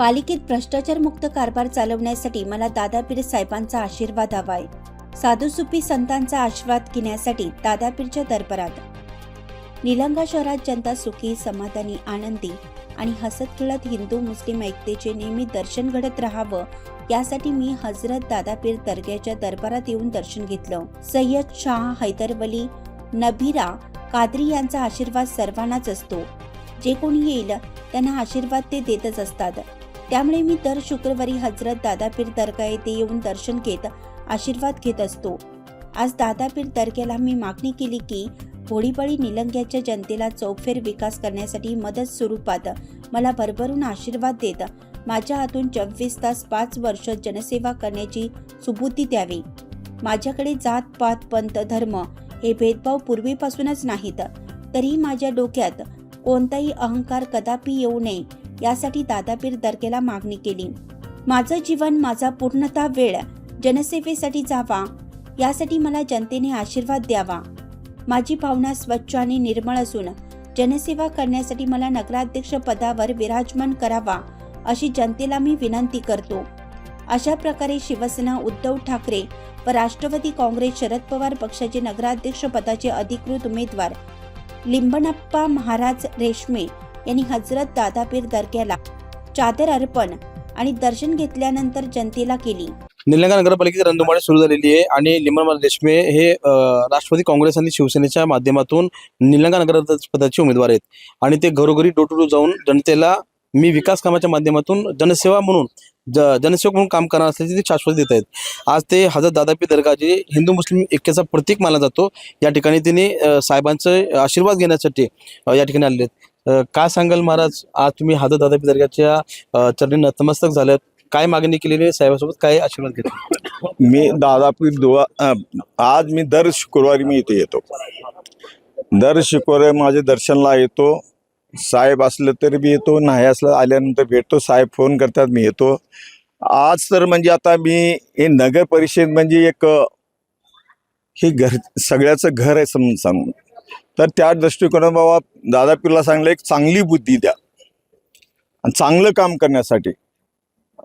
पालिकेत भ्रष्टाचारमुक्त कारभार चालवण्यासाठी मला दादापीर साहेबांचा आशीर्वाद हवाय. साधुसुपी संतांचा आशीर्वाद घेण्यासाठी दादापीरच्या दरबारात. निलंगा शहरात जनता सुखी समाधानी आनंदी आणि हसत खेळत हिंदू मुस्लिम ऐकतेचे नेहमी दर्शन घडत राहावं यासाठी मी हजरत दादापीर दर्ग्याच्या दरबारात येऊन दर्शन घेतलं. सय्यद शाह हैदरवली नबीरा कादरी यांचा आशीर्वाद सर्वांनाच असतो. जे कोणी येईल त्यांना आशीर्वाद ते देतच असतात. त्यामुळे मी दर शुक्रवारी हजरत दादापीर दर्गा येथे येऊन दर्शन घेत आशीर्वाद घेत असतो. आज दादापीर दर्ग्याला मी मागणी केली की होळीपळी निलंग्याच्या जनतेला चौफेर विकास करण्यासाठी मदत स्वरूपात मला भरभरून आशीर्वाद देत माझ्या हातून चोवीस तास पाच वर्ष जनसेवा करण्याची सुबुद्धी द्यावी. माझ्याकडे जात पात पंत धर्म हे भेदभाव पूर्वीपासूनच नाहीत. तरी माझ्या डोक्यात कोणताही अहंकार कदापि येऊ नये. यासाठी दादापीर दर्ग्याला मागणी केली. माझं जीवन माझा पूर्णतः वेळ जनसेवेसाठी जावा. यासाठी मला जनतेने आशीर्वाद द्यावा. माझी भावना स्वच्छ आणि निर्मळ असून जनसेवा करण्यासाठी मला नगराध्यक्ष पदावर विराजमान करावा अशी जनतेला मी विनंती करतो. अशा प्रकारे शिवसेना उद्धव ठाकरे व राष्ट्रवादी काँग्रेस शरद पवार पक्षाचे नगराध्यक्ष पदाचे अधिकृत उमेदवार लिंबनप्पा महाराज रेशमे यांनी हजरत दादापीर दर्ग्याला चादर अर्पण आणि दर्शन घेतल्यानंतर जनतेला केली. निलंगा नगरपालिकेची रणधुमाळी सुरू झालेली आहे आणि लिंबनमाल देशमे हे राष्ट्रवादी काँग्रेस आणि शिवसेनेच्या माध्यमातून निलंगा नगर पदाचे उमेदवार आहेत. आणि ते घरोघरी डोर टू डोर जाऊन जनतेला मी विकास कामाच्या माध्यमातून जनसेवा म्हणून ज जनसेवक म्हणून काम करणार असल्याची ते शाश्वत देत आहेत. आज ते हजरत दादापी दर्गा जे हिंदू मुस्लिम ऐक्याचा प्रतीक मानला जातो या ठिकाणी त्यांनी साहेबांचे आशीर्वाद घेण्यासाठी या ठिकाणी आलेले आहेत. का सांगाल महाराज? आज तुम्ही हजरत दादा दर्गाच्या चरणी नतमस्तक झाल्यात. काय मागणी केलेली आहे? साहेबासोबत काय आशीर्वाद घेतला? मी दादापीर दुवा आज मी दर शुक्रवारी मी इथे येतो. दर शुक्रवारी माझे दर्शनला येतो. साहेब असलं तरी मी येतो नाही असलं आल्यानंतर भेटतो साहेब फोन करतात मी येतो. आज तर म्हणजे आता मी हे नगर परिषद म्हणजे एक हे घर सगळ्याचं घर आहे समजून सांगून. तर त्या दृष्टिकोनात बाबा दादापीरला सांगलं एक चांगली बुद्धी द्या. आणि चांगलं काम करण्यासाठी.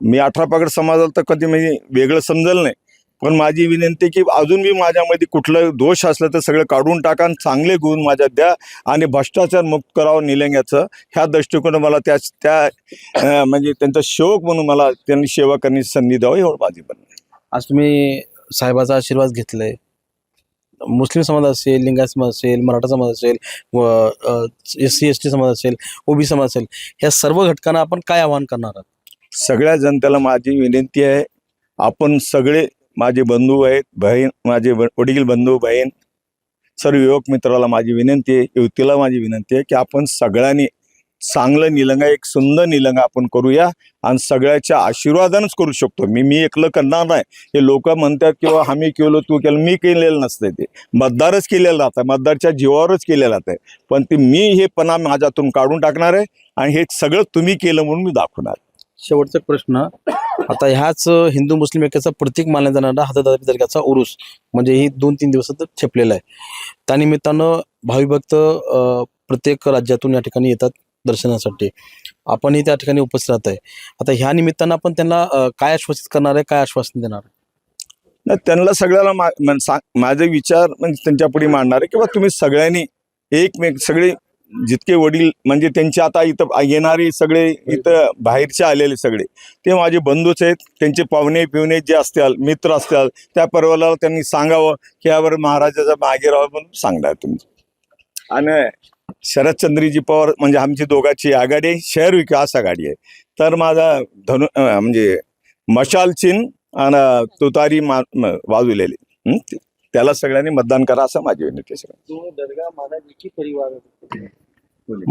मी अठरा पगड समाजाला तर कधी म्हणजे वेगळं समजलं नाही. पण माझी विनंती की अजून बी माझ्यामध्ये कुठलं दोष असलं तर सगळं काढून टाका आणि चांगले गुण माझ्या द्या आणि भ्रष्टाचार मुक्त करावं निलंग्याचं. ह्या दृष्टिकोन मला त्या त्या म्हणजे त्यांचा शोक म्हणून मला त्यांनी सेवा करण्याची संधी द्यावी एवढं माझी पण आज तुम्ही साहेबाचा आशीर्वाद घेतलाय. मुस्लिम समाज असेल लिंगायत समाज असेल मराठा समाज असेल व एस सी एस टी समाज असेल ओबी समाज असेल ह्या सर्व घटकांना आपण काय आवाहन करणार आहात? सगळ्या जनतेला माझी विनंती आहे आपण सगळे माझे बंधू आहेत बहीण माझे वडील बंधू बहीण सर्व युवक मित्राला माझी विनंती आहे युवतीला माझी विनंती आहे की आपण सगळ्यांनी चांगलं निलंगा एक सुंदर निलंगा आपण करूया आणि सगळ्याच्या आशीर्वादानच करू शकतो. मी मी एकलं करणार नाही. हे लोक म्हणतात किंवा आम्ही केलो तू केलं. मी केलेलं नसतं ते. मतदारच केलेलं राहतं. मतदारच्या जीवावरच केलेलं राहतं. पण ते मी हे पणा माझ्यातून काढून टाकणार आहे आणि हे सगळं तुम्ही केलं म्हणून मी दाखवणार. शेवटचा प्रश्न. आता ह्याच हिंदू मुस्लिम ऐक्याचा प्रतीक मानला जाणारा हातदारी दर्गाचा उरुस. म्हणजे ही दोन तीन दिवसात ठेपलेला आहे. त्यानिमित्तानं भाविभक्त प्रत्येक राज्यातून या ठिकाणी येतात. दर्शनासाठी. आपणही त्या ठिकाणी उपस्थित राहत आहे आता ह्या निमित्तानं आपण त्यांना काय आश्वासित करणार आहे काय आश्वासन देणार आहे? नाही त्यांना सगळ्याला मा- माझे विचार म्हणजे त्यांच्या पुढे मांडणार आहे किंवा तुम्ही सगळ्यांनी एकमेक सगळे जितके वडील म्हणजे त्यांचे आता इथं येणारे सगळे इथं बाहेरचे आलेले सगळे ते माझे बंधूच आहेत. त्यांचे पाहुणे पिवणे जे असतील मित्र असतील त्या पर्वाला त्यांनी सांगावं. की यावर महाराजाचा मागे राहावं म्हणून सांगणार तुमचं आणि शरदचंद्रजी पवार म्हणजे आमची दोघांची आघाडी आहे शहर विकास आघाडी आहे. तर माझा धनु म्हणजे मशाल चिन्ह आणि तुतारी मा वाजवलेली. त्याला सगळ्यांनी मतदान करा असं माझी विनंती आहे सगळ्यांना.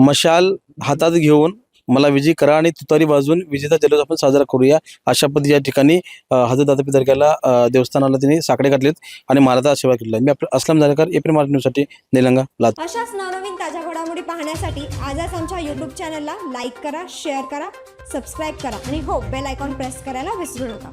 मशाल हातात घेऊन मला विजय करा आणि तुतारी वाजून विजेचा जल्लोष आपण साजरा करूया. अशा पद्धती या ठिकाणी हजरत दादा पितरक्याला देवस्थानाला त्यांनी साकडे घातलेत आणि महाराजा सेवा केलेला मी आपलं असलम जानेकर एप्रिल मार्च न्यूजसाठी निलंगा लात अशाच नवनवीन ताज्या घडामोडी पाहण्यासाठी आजच आमच्या यूट्यूब चॅनलला लाईक करा शेअर करा सबस्क्राईब करा आणि हो बेल आयकॉन प्रेस करायला विसरू नका.